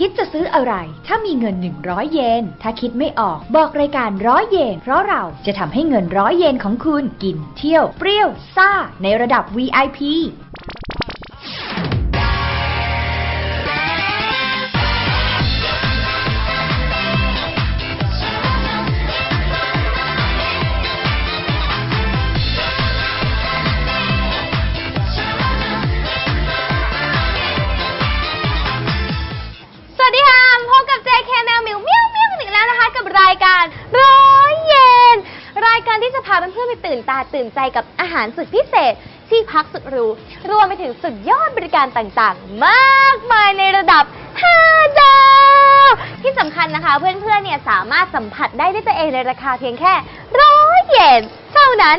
คิดจะซื้ออะไร ถ้ามีเงิน 100 เยน ถ้าคิดไม่ออกบอกรายการร้อยเยน เพราะเราจะทำให้เงินร้อยเยนของคุณกินเที่ยวเปรี้ยวซ่าในระดับ VIP จะพาเพื่อตื่นตาตื่นใจกับอาหารสุดพิเศษ ที่พักสุดหรู รวมไปถึงสุดยอดบริการต่างๆ มากมายในระดับ 5 ดาว ที่สำคัญนะคะ เพื่อนๆเนี่ยสามารถสัมผัสได้ด้วยตัวเองในราคาเพียงแค่ร้อยเยนเท่านั้น